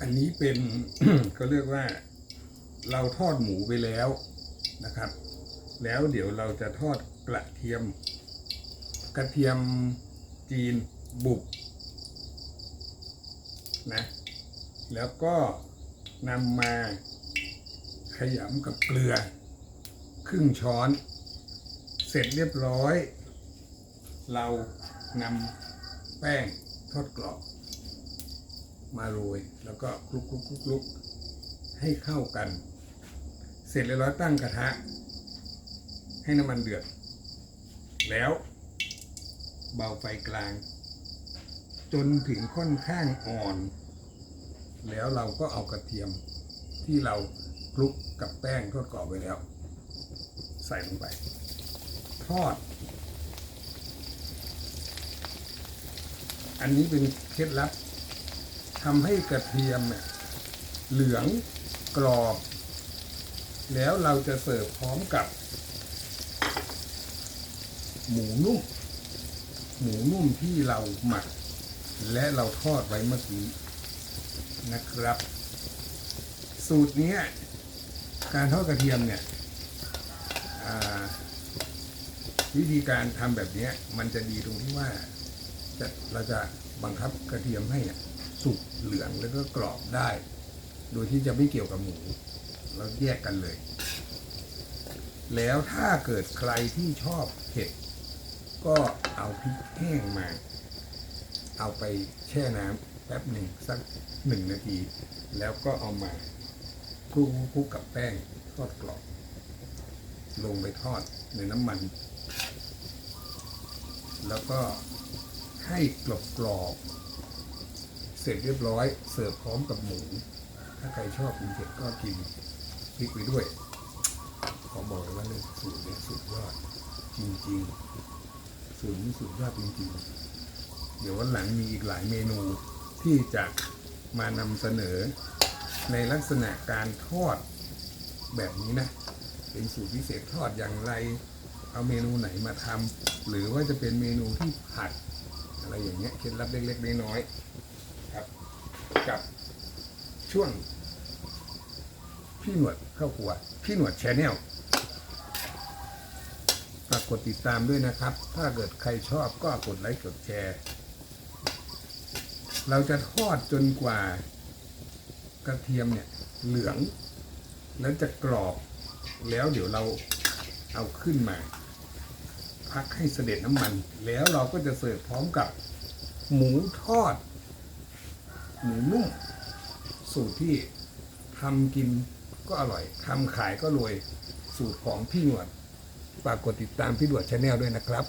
อันนี้เป็นก็เรียกว่าเราทอดหมูไปแล้วนะครับ แล้วเดี๋ยวเราจะทอดกระเทียม กระเทียมจีนบุบนะแล้วก็นำมาขยำกับเกลือ ครึ่งช้อน เสร็จเรียบร้อย เรานำแป้งทอดกรอบ มาโรย แล้วก็คลุกคลุกคลุกคลุกให้เข้ากัน เสร็จเรียบร้อยตั้งกระทะ ให้น้ำมันเดือด แล้ว เบาไฟกลาง จนถึงค่อนข้างอ่อน แล้วเราก็เอากระเทียมที่เราคลุกกับแป้งทอดกรอบไว้แล้ว ใส่ลงไป ทอด อันนี้เป็นเคล็ดลับ ทำให้กระเทียมเนี่ยเหลืองกรอบ แล้วเราจะเสิร์ฟพร้อมกับ หมูนุ่ม หมูนุ่มที่เราหมัก และเราทอดไว้เมื่อกี้นะครับ สูตรนี้การทอดกระเทียมเนี่ยวิธีการทำแบบนี้มันจะดีตรงที่ว่าจะเราจะบังคับกระเทียมให้ สุกเหลืองแล้วก็กรอบได้ โดยที่จะไม่เกี่ยวกับหมูเราแยกกันเลย แล้วถ้าเกิดใครที่ชอบเผ็ด ก็เอาพริกแห้งมา เอาไปแช่น้ำแป๊บหนึ่งสักหนึ่งนาที แล้วก็เอามาคลุกคลุกกับแป้งทอดกรอบ ลงไปทอดในน้ำมัน แล้วก็ให้กรอบกรอบ เสร็จเรียบร้อยเสิร์ฟพร้อมกับหมู ถ้าใครชอบกินเผ็ดก็กินพริกไปด้วย ขอบอกเลยว่าเรื่องสูตรเนี้สุดยอดจริงๆสูตรนี้สุดยอดจริงๆ เดี๋ยววันหลังมีอีกหลายเมนูที่จะมานำเสนอ ในลักษณะการทอดแบบนี้นะ เป็นสูตรพิเศษทอดอย่างไร เอาเมนูไหนมาทำหรือว่าจะเป็นเมนูที่ผัด อะไรอย่างเงี้ยเคล็ดลับเล็กๆน้อยๆ ช่วง พี่หนวดเข้าครัว พี่หนวดแชนแนลฝากกดติดตามด้วยนะครับ ถ้าเกิดใครชอบก็กดไลค์กดแชร์ เราจะทอดจนกว่ากระเทียมเนี่ยเหลือง แล้วจะกรอบ แล้วเดี๋ยวเราเอาขึ้นมา พักให้เสด็จน้ำมัน แล้วเราก็จะเสิร์ฟพร้อมกับ หมูทอด หมูนุ่ม สูตรที่ทำกินก็อร่อยทำขายก็รวยสูตรของพี่หนวดฝากกดติดตามพี่หนวดชาแนลด้วยนะครับ